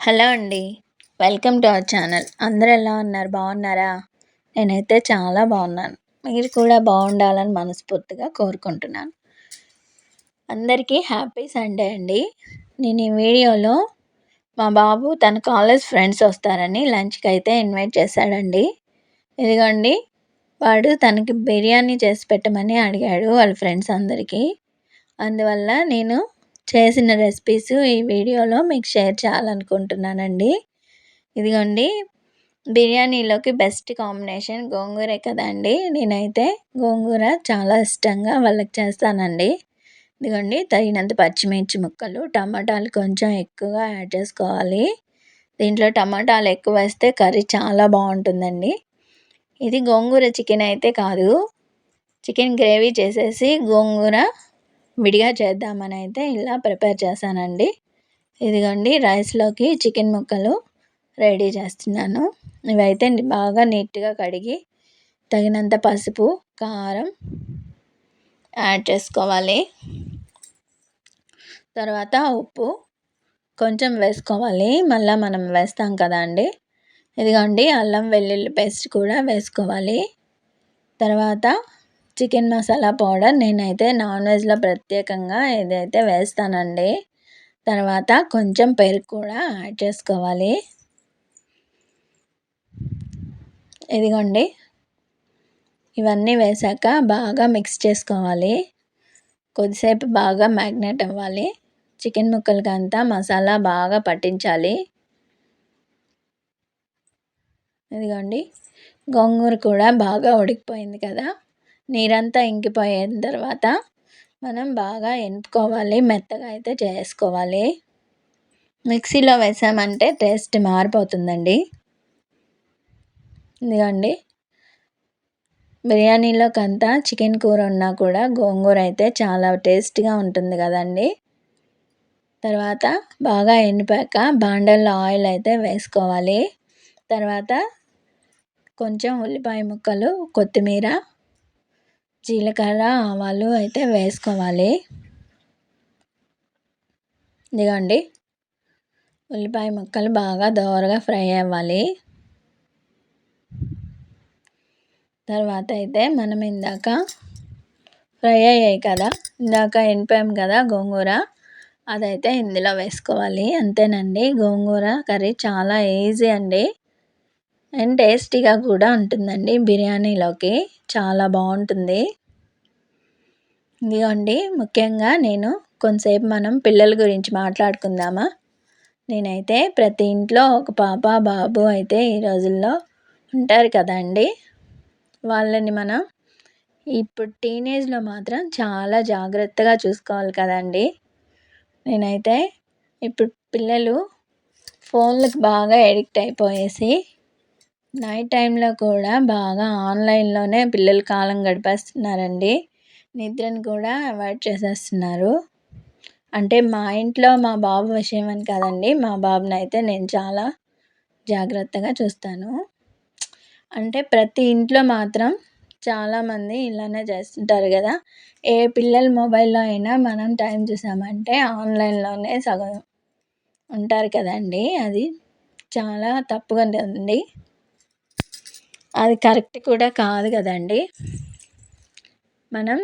Hello అండి. Welcome to our channel. అందరూ ఎలా ఉన్నారు? బాగున్నారా? నేనైతే చాలా బాగున్నాను. మీరు కూడా బాగుండాలని మనస్ఫూర్తిగా కోరుకుంటున్నాను. అందరికీ హ్యాపీ సండే అండి. నేను ఈ వీడియోలో మా బాబు తన కాలేజ్ ఫ్రెండ్స్ వస్తారని లంచ్కి అయితే ఇన్వైట్ చేశాడండి. ఇదిగోండి వాడు తనకి బిర్యానీ చేసి పెట్టమని అడిగాడు వాళ్ళ ఫ్రెండ్స్ అందరికీ. అందువల్ల నేను చేసిన రెసిపీస్ ఈ వీడియోలో మీకు షేర్ చేయాలనుకుంటున్నానండి. ఇదిగోండి బిర్యానీలోకి బెస్ట్ కాంబినేషన్ గోంగూరే కదండి నేనైతే గోంగూర చాలా ఇష్టంగా వాళ్ళకి చేస్తానండి. ఇదిగోండి తగినంత పచ్చిమిర్చి ముక్కలు టమాటాలు కొంచెం ఎక్కువగా యాడ్ చేసుకోవాలి. దీంట్లో టమాటాలు ఎక్కువ వేస్తే కర్రీ చాలా బాగుంటుందండి. ఇది గోంగూర చికెన్ అయితే కాదు. చికెన్ గ్రేవీ చేసేసి గోంగూర విడిగా చేద్దామని అయితే ఇలా ప్రిపేర్ చేశానండి. ఇదిగోండి రైస్లోకి చికెన్ ముక్కలు రెడీ చేస్తున్నాను. ఇవైతే బాగా నీట్గా కడిగి తగినంత పసుపు కారం యాడ్ చేసుకోవాలి. తర్వాత ఉప్పు కొంచెం వేసుకోవాలి. మళ్ళీ మనం వేస్తాం కదా అండి. ఇదిగోండి అల్లం వెల్లుల్లి పేస్ట్ కూడా వేసుకోవాలి. తర్వాత చికెన్ మసాలా పౌడర్ నేనైతే నాన్ వెజ్లో ప్రత్యేకంగా ఏదైతే వేస్తానండి. తర్వాత కొంచెం పెరుగు కూడా యాడ్ చేసుకోవాలి. ఇదిగోండి. ఇవన్నీ వేసాక బాగా మిక్స్ చేసుకోవాలి. కొద్దిసేపు బాగా మ్యాగ్నేట్ అవ్వాలి. చికెన్ ముక్కలకి అంతా మసాలా బాగా పట్టించాలి. ఇదిగోండి. గోంగూర కూడా బాగా ఉడికిపోయింది కదా. నీరంతా ఇంకిపోయిన తర్వాత మనం బాగా ఎనుపుకోవాలి మెత్తగా అయితే చేసుకోవాలి. మిక్సీలో వేసామంటే టేస్ట్ మారిపోతుందండి. ఇదిగోండి. బిర్యానీలో అంతా చికెన్ కూర ఉన్నా కూడా గోంగూర అయితే చాలా టేస్ట్గా ఉంటుంది కదండి. తర్వాత బాగా ఎండిపాక బాండల్లో ఆయిల్ అయితే వేసుకోవాలి. తర్వాత కొంచెం ఉల్లిపాయ ముక్కలు కొత్తిమీర జీలకర్ర ఆవాలు అయితే వేసుకోవాలి. ఇదిగోండి. ఉల్లిపాయ ముక్కలు బాగా దోరగా ఫ్రై అవ్వాలి. తర్వాత అయితే మనం ఇందాక ఫ్రై అయ్యాయి కదా ఇందాక ఎండిపోయాం కదా గోంగూర అదైతే ఇందులో వేసుకోవాలి. అంతేనండి గోంగూర కర్రీ చాలా ఈజీ అండి. అండ్ టేస్టీగా కూడా ఉంటుందండి బిర్యానీలోకి. చాలా బాగుంటుంది. ఇదిగోండి ముఖ్యంగా నేను కొంతసేపు మనం పిల్లల గురించి మాట్లాడుకుందామా? నేనైతే ప్రతి ఇంట్లో ఒక పాప బాబు అయితే ఈ రోజుల్లో ఉంటారు కదండి. వాళ్ళని మనం ఇప్పుడు టీనేజ్లో మాత్రం చాలా జాగ్రత్తగా చూసుకోవాలి కదండి. నేనైతే ఇప్పుడు పిల్లలు ఫోన్లకు బాగా ఎడిక్ట్ అయిపోయేసి నైట్ టైంలో కూడా బాగా ఆన్లైన్లోనే పిల్లలు కాలం గడిపేస్తున్నారండి. నిద్రను కూడా అవాయిడ్ చేసేస్తున్నారు. అంటే మా ఇంట్లో మా బాబు విషయం అని కాదండి. మా బాబుని అయితే నేను చాలా జాగ్రత్తగా చూస్తాను. అంటే ప్రతి ఇంట్లో మాత్రం చాలామంది ఇలానే చేస్తుంటారు కదా. ఏ పిల్లలు మొబైల్లో అయినా మనం టైం చూసామంటే ఆన్లైన్లోనే సగం ఉంటారు కదండి. అది చాలా తప్పుగా ఉంటుంది అది కరెక్ట్ కూడా కాదు కదండి. మనం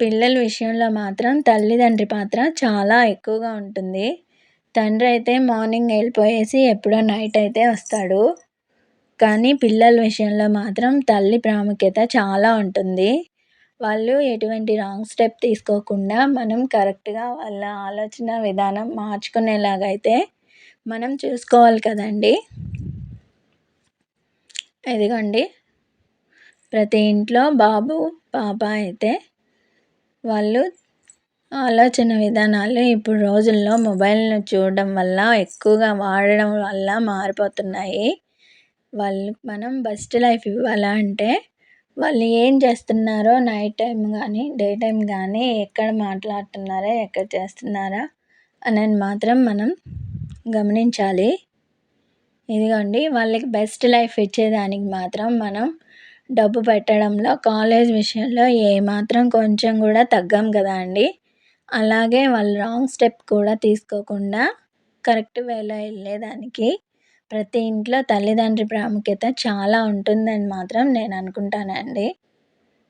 పిల్లల విషయంలో మాత్రం తల్లిదండ్రి పాత్ర చాలా ఎక్కువగా ఉంటుంది. తండ్రి అయితే మార్నింగ్ వెళ్ళిపోయేసి ఎప్పుడో నైట్ అయితే వస్తాడు. కానీ పిల్లల విషయంలో మాత్రం తల్లి ప్రాముఖ్యత చాలా ఉంటుంది. వాళ్ళు ఎటువంటి రాంగ్ స్టెప్ తీసుకోకుండా మనం కరెక్ట్గా వాళ్ళ ఆలోచన విధానం మార్చుకునేలాగైతే మనం చూసుకోవాలి కదండి. ఇదిగోండి. ప్రతి ఇంట్లో బాబు పాప అయితే వాళ్ళు ఆలోచన విధానాలు ఇప్పుడు రోజుల్లో మొబైల్ను చూడడం వల్ల ఎక్కువగా వాడడం వల్ల మారిపోతున్నాయి. వాళ్ళు మనం బెస్ట్ లైఫ్ ఇవ్వాలా అంటే వాళ్ళు ఏం చేస్తున్నారో నైట్ టైం కానీ డే టైం కానీ ఎక్కడ మాట్లాడుతున్నారా ఎక్కడ చేస్తున్నారా అనేది మాత్రం మనం గమనించాలి. ఇదిగోండి వాళ్ళకి బెస్ట్ లైఫ్ ఇచ్చేదానికి మాత్రం మనం డబ్బు పెట్టడంలో కాలేజ్ విషయంలో ఏమాత్రం కొంచెం కూడా తగ్గం కదా అండి. అలాగే వాళ్ళు రాంగ్ స్టెప్ కూడా తీసుకోకుండా కరెక్ట్ వేలో వెళ్ళేదానికి ప్రతి ఇంట్లో తల్లిదండ్రి ప్రాముఖ్యత చాలా ఉంటుందని మాత్రం నేను అనుకుంటానండి.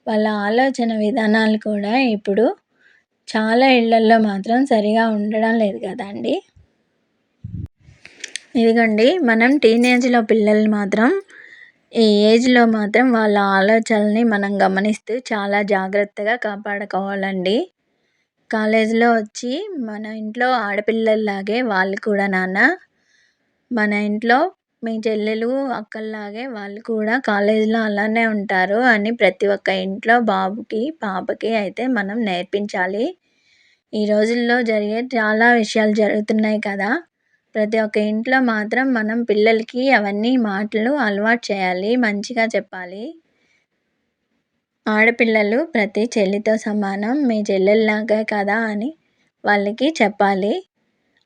వాళ్ళ ఆలోచన విధానాలు కూడా ఇప్పుడు చాలా ఇళ్ళల్లో మాత్రం సరిగా ఉండడం లేదు కదండి ఇదిగోండి మనం టీనేజ్లో పిల్లల్ని మాత్రం ఈ ఏజ్లో మాత్రం వాళ్ళ ఆలోచనల్ని మనం గమనిస్తూ చాలా జాగ్రత్తగా కాపాడుకోవాలండి. కాలేజీలో వచ్చి మన ఇంట్లో ఆడపిల్లల్లాగే వాళ్ళు కూడా నాన్న మన ఇంట్లో మీ చెల్లెలు అక్కల్లాగే వాళ్ళు కూడా కాలేజీలో అలానే ఉంటారు అని ప్రతి ఒక్క ఇంట్లో బాబుకి పాపకి అయితే మనం నేర్పించాలి. ఈ రోజుల్లో జరిగే చాలా విషయాలు జరుగుతున్నాయి కదా. ప్రతి ఒక్క ఇంట్లో మాత్రం మనం పిల్లలకి అవన్నీ మాటలు అలవాటు చేయాలి మంచిగా చెప్పాలి. ఆడపిల్లలు ప్రతి చెల్లితో సమానం మీ చెల్లెల్లాగే కదా అని వాళ్ళకి చెప్పాలి.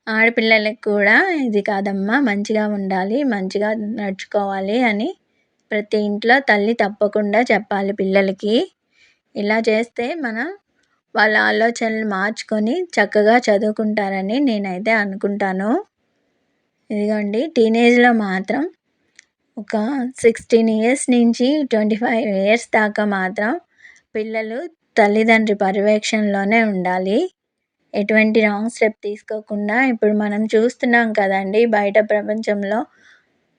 ఆడపిల్లలకి కూడా ఇది కాదమ్మా మంచిగా ఉండాలి మంచిగా నడుచుకోవాలి అని ప్రతి ఇంట్లో తల్లి తప్పకుండా చెప్పాలి పిల్లలకి. ఇలా చేస్తే మనం వాళ్ళ ఆలోచనలు మార్చుకొని చక్కగా చదువుకుంటారని నేనైతే అనుకుంటాను. ఇదిగోండి టీనేజ్లో మాత్రం ఒక సిక్స్టీన్ ఇయర్స్ నుంచి ట్వంటీ ఫైవ్ ఇయర్స్ దాకా మాత్రం పిల్లలు తల్లిదండ్రి పర్యవేక్షణలోనే ఉండాలి. ఎటువంటి రాంగ్ స్టెప్ తీసుకోకుండా ఇప్పుడు మనం చూస్తున్నాం కదండి బయట ప్రపంచంలో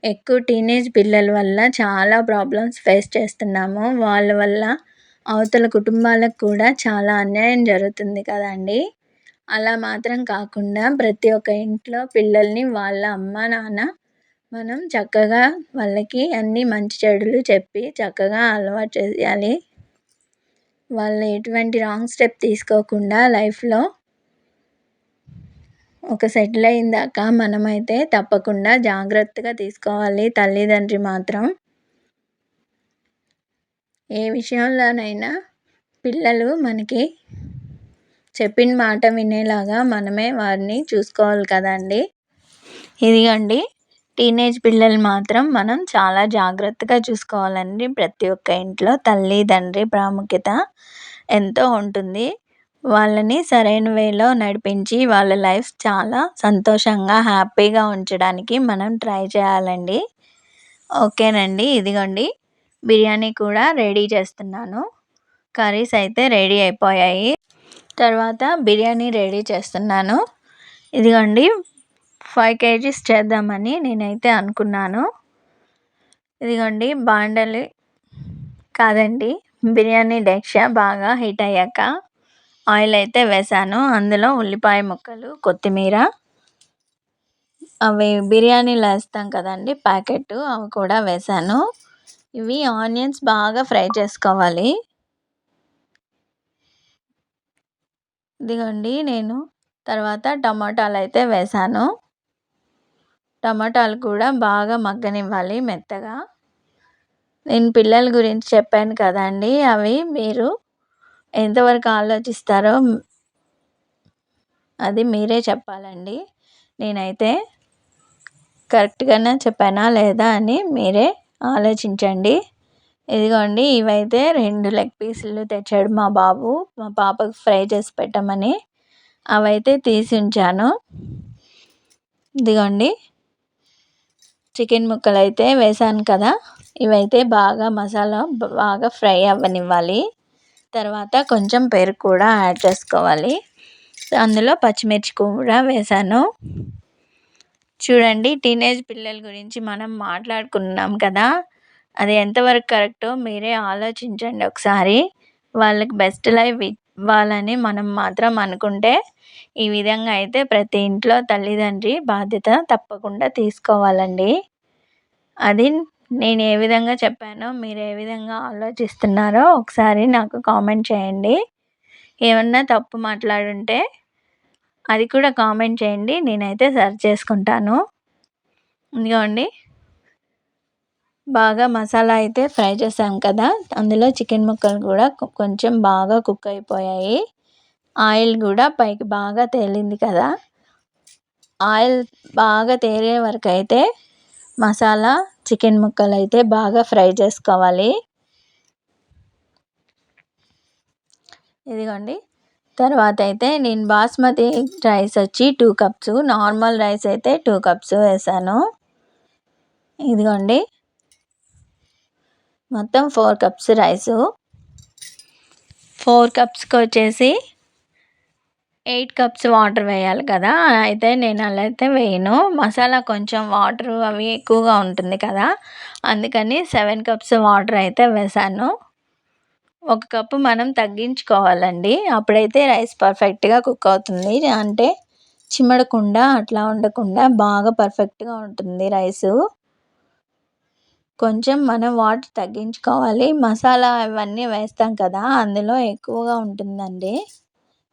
ఎక్కువ టీనేజ్ పిల్లల వల్ల చాలా ప్రాబ్లమ్స్ ఫేస్ చేస్తున్నాము. వాళ్ళ వల్ల అవతల కుటుంబాలకు కూడా చాలా అన్యాయం జరుగుతుంది కదండి. అలా మాత్రం కాకుండా ప్రతి ఒక్క ఇంట్లో పిల్లల్ని వాళ్ళ అమ్మ నాన్న మనం చక్కగా వాళ్ళకి అన్ని మంచి చెడులు చెప్పి చక్కగా అలవాటు చేయాలి. వాళ్ళు ఎటువంటి రాంగ్ స్టెప్ తీసుకోకుండా లైఫ్లో ఒక సెటిల్ అయిన దాకా మనమైతే తప్పకుండా జాగ్రత్తగా తీసుకోవాలి తల్లిదండ్రి మాత్రం. ఏ విషయంలోనైనా పిల్లలు మనకి చెప్పిన మాట వినేలాగా మనమే వారిని చూసుకోవాలి కదండి. ఇదిగండి టీనేజ్ పిల్లలు మాత్రం మనం చాలా జాగ్రత్తగా చూసుకోవాలండి ప్రతి ఒక్క ఇంట్లో. తల్లి తండ్రి ప్రాముఖ్యత ఎంతో ఉంటుంది. వాళ్ళని సరైన వేలో నడిపించి వాళ్ళ లైఫ్ చాలా సంతోషంగా హ్యాపీగా ఉంచడానికి మనం ట్రై చేయాలండి. ఓకేనండి ఇదిగోండి బిర్యానీ కూడా రెడీ చేస్తున్నాను. కర్రీస్ అయితే రెడీ అయిపోయాయి. తర్వాత బిర్యానీ రెడీ చేస్తున్నాను. ఇదిగోండి ఫైవ్ కేజీస్ చేద్దామని నేనైతే అనుకున్నాను. ఇదిగోండి బాండలి కాదండి బిర్యానీ డెక్ష బాగా హీట్ అయ్యాక ఆయిల్ అయితే వేసాను. అందులో ఉల్లిపాయ ముక్కలు కొత్తిమీర అవి బిర్యానీలో వేస్తాం కదండి ప్యాకెట్ అవి కూడా వేసాను. ఇవి ఆనియన్స్ బాగా ఫ్రై చేసుకోవాలి. ఇదిగోండి నేను తర్వాత టమాటాలు అయితే వేసాను. టమాటాలు కూడా బాగా మగ్గనివ్వాలి మెత్తగా. నేను పిల్లల గురించి చెప్పాను కదండి అవి మీరు ఎంతవరకు ఆలోచిస్తారో అది మీరే చెప్పాలండి. నేనైతే కరెక్ట్గానే చెప్పానా లేదా అని మీరే ఆలోచించండి. ఇదిగోండి ఇవైతే రెండు లెగ్ పీసులు తెచ్చాడు మా బాబు. మా పాపకు ఫ్రై చేసి పెట్టమని అవైతే తీసి ఉంచాను. ఇదిగోండి చికెన్ ముక్కలు అయితే వేసాను కదా ఇవైతే బాగా మసాలా బాగా ఫ్రై అవ్వనివ్వాలి. తర్వాత కొంచెం పెరుగు కూడా యాడ్ చేసుకోవాలి. అందులో పచ్చిమిర్చి కూడా వేసాను. చూడండి టీనేజ్ పిల్లల గురించి మనం మాట్లాడుకున్నాం కదా అది ఎంతవరకు కరెక్టో మీరే ఆలోచించండి ఒకసారి. వాళ్ళకి బెస్ట్ లైఫ్ ఇవ్వాలని మనం మాత్రం అనుకుంటే ఈ విధంగా అయితే ప్రతి ఇంట్లో తల్లిదండ్రి బాధ్యత తప్పకుండా తీసుకోవాలండి. అది నేను ఏ విధంగా చెప్పానో మీరు ఏ విధంగా ఆలోచిస్తున్నారో ఒకసారి నాకు కామెంట్ చేయండి. ఏమన్నా తప్పు మాట్లాడుంటే అది కూడా కామెంట్ చేయండి. నేనైతే సర్చ్ చేసుకుంటాను. ఇదిగోండి. బాగా మసాలా అయితే ఫ్రై చేసాం కదా. అందులో చికెన్ ముక్కలు కూడా కొంచెం బాగా కుక్ అయిపోయాయి. ఆయిల్ కూడా పైకి బాగా తేలింది కదా. ఆయిల్ బాగా తేలే వరకు అయితే మసాలా చికెన్ ముక్కలు అయితే బాగా ఫ్రై చేసుకోవాలి. ఇదిగోండి. తర్వాత అయితే నేను బాస్మతి రైస్ వచ్చి టూ కప్స్ నార్మల్ రైస్ అయితే టూ కప్స్ వేసాను. ఇదిగోండి. మొత్తం ఫోర్ కప్స్ రైసు. ఫోర్ కప్స్కి వచ్చేసి ఎయిట్ కప్స్ వాటర్ వేయాలి కదా. అయితే నేను అలా అయితే వేయను. మసాలా కొంచెం వాటర్ అవి ఎక్కువగా ఉంటుంది కదా. అందుకని సెవెన్ కప్స్ వాటర్ అయితే వేసాను ఒక కప్పు మనం తగ్గించుకోవాలండి. అప్పుడైతే రైస్ పర్ఫెక్ట్గా కుక్ అవుతుంది. అంటే చిమ్మడకుండా అట్లా ఉండకుండా బాగా పర్ఫెక్ట్గా ఉంటుంది రైసు. కొంచెం మనం వాటర్ తగ్గించుకోవాలి. మసాలా ఇవన్నీ వేస్తాం కదా అందులో ఎక్కువగా ఉంటుందండి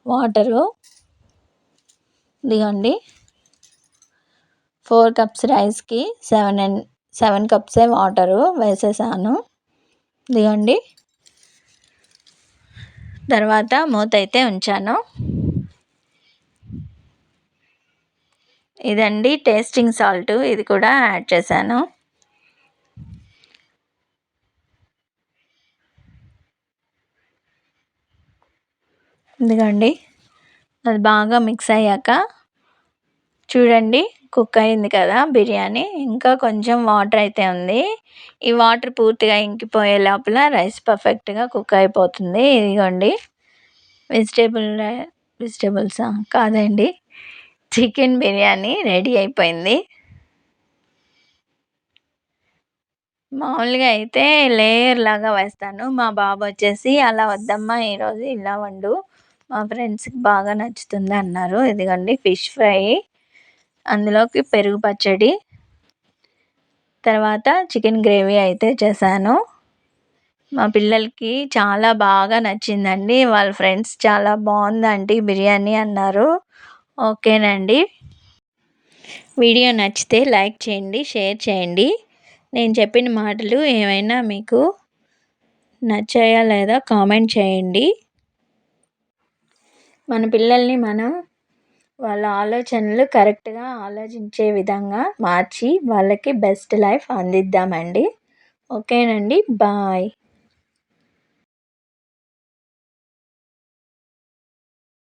వాటరు. ఇదిగోండి. ఫోర్ కప్స్ రైస్కి సెవెన్ అండ్ సెవెన్ కప్సే వాటరు వేసేసాను. ఇదిగోండి. తర్వాత మూత అయితే ఉంచాను. ఇదండి టేస్టింగ్ సాల్ట్. ఇది కూడా యాడ్ చేశాను. ఎందుకండి అది బాగా మిక్స్ అయ్యాక చూడండి కుక్ అయింది కదా బిర్యానీ. ఇంకా కొంచెం వాటర్ అయితే ఉంది. ఈ వాటర్ పూర్తిగా ఇంకిపోయే లోపల రైస్ పర్ఫెక్ట్గా కుక్ అయిపోతుంది. ఇదిగోండి. వెజిటేబుల్ వెజిటేబుల్సా కాదండి. చికెన్ బిర్యానీ రెడీ అయిపోయింది. మామూలుగా అయితే లేయర్ లాగా వేస్తాను. మా బాబు వచ్చేసి అలా వద్దమ్మా ఈరోజు ఇలా వండు. మా ఫ్రెండ్స్కి బాగా నచ్చుతుంది అన్నారు. ఇదిగోండి ఫిష్ ఫ్రై. అందులోకి పెరుగు పచ్చడి. తర్వాత చికెన్ గ్రేవీ అయితే చేశాను. మా పిల్లలకి చాలా బాగా నచ్చిందండి. వాళ్ళ ఫ్రెండ్స్ చాలా బాగుందండి బిర్యానీ అన్నారు. ఓకేనండి. వీడియో నచ్చితే లైక్ చేయండి షేర్ చేయండి. నేను చెప్పిన మాటలు ఏమైనా మీకు నచ్చాయా లేదా కామెంట్ చేయండి. మన పిల్లల్ని మనం వాళ్ళ ఆలోచనలు కరెక్ట్గా ఆలోచించే విధంగా మార్చి వాళ్ళకి బెస్ట్ లైఫ్ అందిద్దామండి. ఓకేనండి. బాయ్.